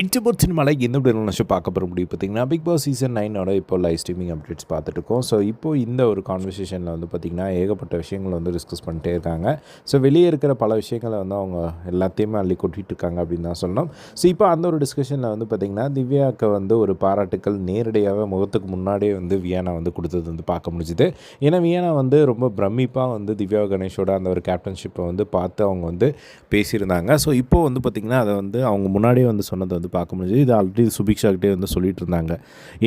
இன்டர்போர்ட் சினிமாவில் எந்த ஒரு நினச்சி பார்க்க போகிற முடியும் பார்த்தீங்கன்னா பிக் பாஸ் சீசன் நைனோட இப்போ லைவ் ஸ்ட்ரீமிங் அப்டேட்ஸ் பார்த்துட்டு இருக்கோம் ஸோ இப்போ இந்த ஒரு கான்வர்சேஷனில் வந்து பார்த்திங்கன்னா ஏகப்பட்ட விஷயங்கள் வந்து டிஸ்கஸ் பண்ணிட்டே இருக்காங்க. ஸோ வெளியே இருக்கிற பல விஷயங்களை வந்து அவங்க எல்லாத்தையுமே அள்ளி கொட்டிட்டு இருக்காங்க அப்படின்னு தான் சொன்னோம் ஸோ இப்போ அந்த ஒரு டிஸ்கஷனில் வந்து பார்த்திங்கன்னா திவ்யாவுக்கு வந்து ஒரு பாராட்டுக்கள் நேரடியாகவே முகத்துக்கு முன்னாடியே வந்து வியானா வந்து கொடுத்தது வந்து பார்க்க முடிஞ்சுது. ஏன்னா வியானா வந்து ரொம்ப பிரமிப்பாக வந்து திவ்யா கணேஷோட அந்த ஒரு கேப்டன்ஷிப்பை வந்து பார்த்து அவங்க வந்து பேசியிருந்தாங்க. ஸோ இப்போது வந்து பார்த்திங்கன்னா அதை வந்து அவங்க முன்னாடியே வந்து சொன்னது வந்து பார்க்க முடிஞ்சது. இது ஆல்ரெடி சுபிக்ஷாக்கிட்டே வந்து சொல்லிட்டு இருந்தாங்க.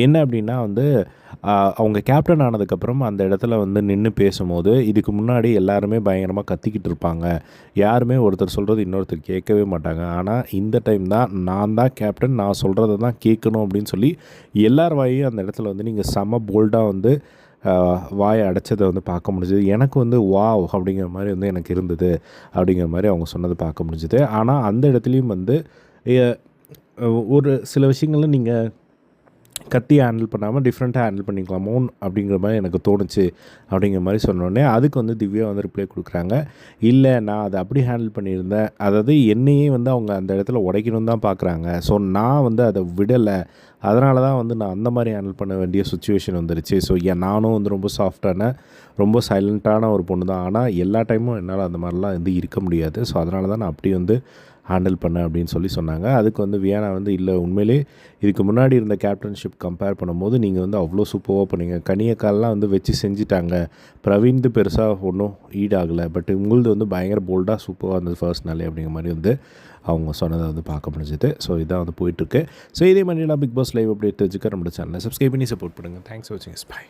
என்ன அப்படின்னா வந்து அவங்க கேப்டன் ஆனதுக்கப்புறம் அந்த இடத்துல வந்து நின்று பேசும்போது இதுக்கு முன்னாடி எல்லாருமே பயங்கரமாக கத்திக்கிட்டு இருப்பாங்க. யாருமே ஒருத்தர் சொல்கிறது இன்னொருத்தர் கேட்கவே மாட்டாங்க. ஆனால் இந்த டைம் தான் நான் தான் கேப்டன் நான் சொல்கிறத தான் கேட்கணும் அப்படின்னு சொல்லி எல்லார் வாயும் அந்த இடத்துல வந்து நீங்கள் செம போல்டாக வந்து வாயை அடைச்சதை வந்து பார்க்க முடிஞ்சது. எனக்கு வந்து வாவ் அப்படிங்கிற மாதிரி வந்து எனக்கு இருந்தது. அப்படிங்கிற மாதிரி அவங்க சொன்னதை பார்க்க முடிஞ்சுது. ஆனால் அந்த இடத்துலையும் வந்து ஒரு சில விஷயங்களில் நீங்கள் கத்தி ஹேண்டில் பண்ணாமல் டிஃப்ரெண்ட்டாக ஹேண்டில் பண்ணிக்கலாமோ. அப்படிங்கிற மாதிரி எனக்கு தோணுச்சு அப்படிங்கிற மாதிரி சொன்னோடனே அதுக்கு வந்து திவ்யா வந்து ரிப்ளை கொடுக்குறாங்க. இல்லை நான் அதை அப்படி ஹேண்டில் பண்ணியிருந்தேன். அதாவது என்னையே வந்து அவங்க அந்த இடத்துல உடைக்கணும் தான் பார்க்குறாங்க. ஸோ நான் வந்து அதை விடலை. அதனால தான் வந்து நான் அந்த மாதிரி ஹேண்டில் பண்ண வேண்டிய சுச்சுவேஷன் வந்துருச்சு. ஸோ ஏன் நானும் வந்து ரொம்ப சாஃப்டான ரொம்ப சைலண்ட்டான ஒரு பொண்ணு தான். ஆனால் எல்லா டைமும் என்னால் அந்த மாதிரிலாம் வந்து இருக்க முடியாது. ஸோ அதனால தான் நான் அப்படி வந்து ஹேண்டில் பண்ணேன் அப்படின்னு சொல்லி சொன்னாங்க. அதுக்கு வந்து வியானா வந்து இல்லை உண்மையிலே இதுக்கு முன்னாடி இருந்த கேப்டன்ஷிப் கம்பேர் பண்ணும்போது நீங்கள் வந்து அவ்வளோ சூப்பராக பண்ணீங்க. கனியக்கால்லாம் வந்து வச்சு செஞ்சுட்டாங்க. பிரவீன்து பெருசாக ஒன்றும் ஈடாகலை. பட் உங்களது வந்து பயங்கர போல்டாக சூப்பராக இருந்தது ஃபர்ஸ்ட் நாளே அப்படிங்கிற மாதிரி வந்து அவங்க சொன்னதை வந்து பார்க்க முடிஞ்சது. ஸோ இதான் வந்து போயிட்டுருக்கு. ஸோ இதே மாதிரி நான் பிக் பாஸ் லைவ் அப்டேட் தெரிஞ்சுக்க நம்மளோட சேனலை சப்ஸ்கிரைப் பண்ணி சப்போர்ட் பண்ணுங்கள் தேங்க்ஸ் ஃபார் வாட்சிங் பை